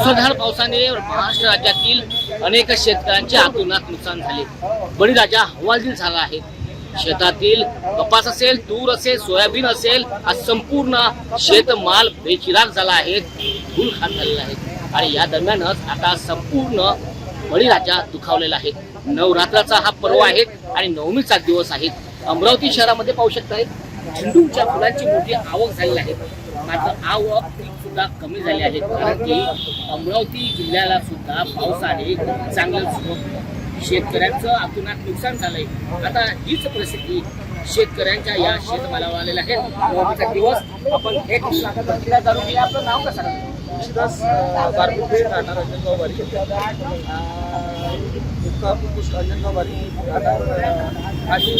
मुसळधार पावसाने महाराष्ट्र राज्यातील अनेक शेतकऱ्यांचे आतोनात नुकसान झाले. बळीराजा हवालदिल झाला आहे. शेतातील कपास असेल तूर असेल सोयाबीन असेल हा संपूर्ण शेतमाल बेचिराग झाला आहे धूळ खात झालेला आहे. आणि या दरम्यानच आता संपूर्ण बळीराजा दुखावलेला आहे. नवरात्राचा हा पर्व आहे आणि नवमीचा दिवस आहे. अमरावती शहरामध्ये पाहू शकताय झेंडूच्या फुलांची मोठी आवक झालेली आहे. मात्र आवक सुद्धा कमी झाली आहे. कारण की अमरावती जिल्ह्याला सुद्धा पावसाने चांगलं शेतकऱ्यांचं आतुनात नुकसान झालंय. आता हीच परिस्थिती शेतकऱ्यांच्या या शेतमालावर आलेल्या आहेत नवमीचा दिवस आपण एक प्रतिक्रिया जाणून घेऊया. आपलं नाव कसं तुळशीदास गारगुटे राहणार अंजनगाव बारी मुक्काम पुष्प अंजनगाव बारी राहणार आणि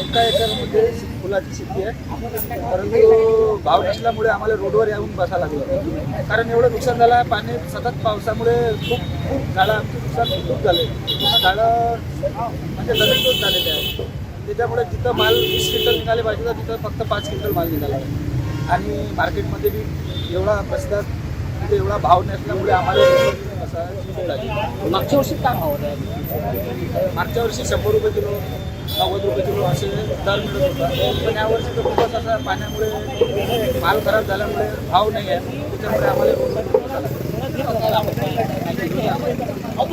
एका एकरमध्ये फुलाची शेती आहे. परंतु भाव नसल्यामुळे आम्हाला रोडवर येऊन बसा लागलं. कारण एवढं नुकसान झालं आहे पाणी सतत पावसामुळे खूप खूप झाडं आमचे नुकसान खूप झाले झाडं म्हणजे जमीनदोस्त झालेले आहे. त्याच्यामुळे जिथं माल वीस क्विंटल निघाले पाहिजे तर तिथं फक्त पाच क्विंटल माल निघाला. आहे आणि मार्केटमध्ये बी एवढा प्रसिद्ध म्हणजे एवढा भाव नसल्यामुळे आम्हाला असा मागच्या वर्षी काय भाव होता? मागच्या वर्षी शंभर रुपये किलो नव्वद रुपये किलो असे दर मिळत होता. पण यावर्षी तर खूपच असा पाण्यामुळे माल खराब झाल्यामुळे भाव नाही आहे. त्याच्यामुळे आम्हाला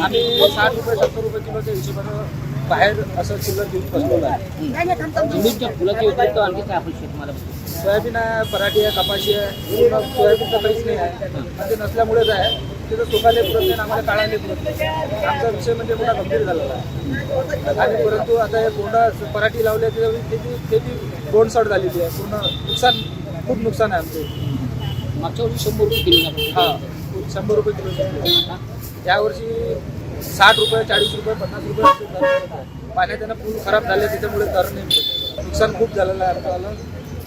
आम्ही साठ रुपये सत्तर रुपये किलोच्या हिशोबानं बाहेर असं चिल्लर घेऊन बसलेलो आहे झेंडूच्या फुलाची व्यतिरिक्त आणखी काय अपेक्षित शेतमाला सोयाबीन आहे पराठी आहे कपाशी आहे. सोयाबीन सोयाबीनचं काहीच नाही आहे. ते नसल्यामुळेच आहे. तिथं सुकाले पुरत नाही आम्हाला काढायला पुरत नाही. आमचा विषय म्हणजे मोठा गंभीर झालेला आहे. आणि परंतु आता हे पूर्ण पराठी लावली आहे त्याच्यावर त्याची त्याची बोंडसड झालेली आहे. पूर्ण नुकसान खूप नुकसान आहे आमचं. मागच्या वर्षी शंभर रुपये किलो हा. शंभर रुपये किलो यावर्षी साठ रुपये चाळीस रुपये पन्नास रुपये आहे. पाण्याच्यानं पूल खराब झाले त्याच्यामुळे दर नाही. नुकसान खूप झालेलं आहे आमचं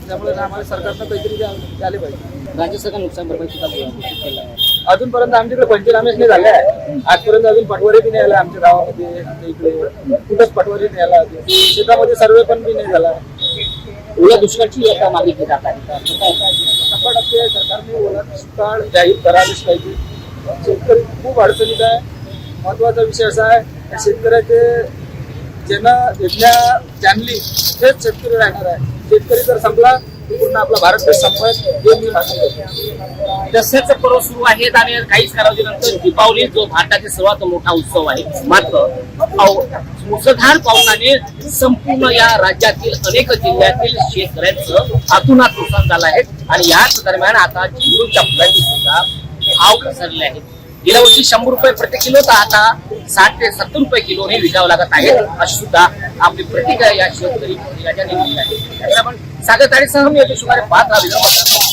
त्यामुळे आम्हाला सरकारनं काहीतरी द्या- द्यायला पाहिजे. राज्य सरकार नुकसान भरपाई सुद्धा केलं आहे? अजूनपर्यंत आमच्याकडे पंचनामेच नाही झाले आहे. आजपर्यंत अजून पटवारी बी नाही आला आमच्या गावामध्ये आमच्या इकडे. कुठंच पटवारी नाही आला शेतामध्ये सर्वे पण बी नाही झाला. ओल्या दुष्काळची आता मागणी जात आहे आता काय? शंभर टक्के सरकारने ओला दुष्काळ जाहीर करायलाच पाहिजे. शेतकरी खूप अडचणीत आहे. महत्त्वाचा विषय असा आहे की शेतकऱ्याचे ज्यांना योजना जाणली तेच शेतकरी राहणार आहे. शेतकरी जर संपला पूर्ण आपला भारत देश संपत हे मी दसऱ्याचं पर्व सुरू आहे आणि काहीच कालावधीनंतर दीपावली जो भारताचा सर्वात मोठा उत्सव आहे मात्र मुसळधार पावसाने संपूर्ण या राज्यातील अनेक जिल्ह्यातील शेतकऱ्यांचं आतुनात नुकसान झालं आहे. आणि याच दरम्यान आता झेंडूच्या फुलांची सुद्धा भाव घसरले आहेत. गेल्या वर्षी शंभर रुपये प्रति किलो तर आता साठ ते सत्तर रुपये किलो हे विकावं लागत आहे अशी सुद्धा आपली प्रतिक्रिया या शेतकरी याच्या दिलेली आहे. त्यामुळे आपण सागर तारीख सह मी शुभारे पाच राहा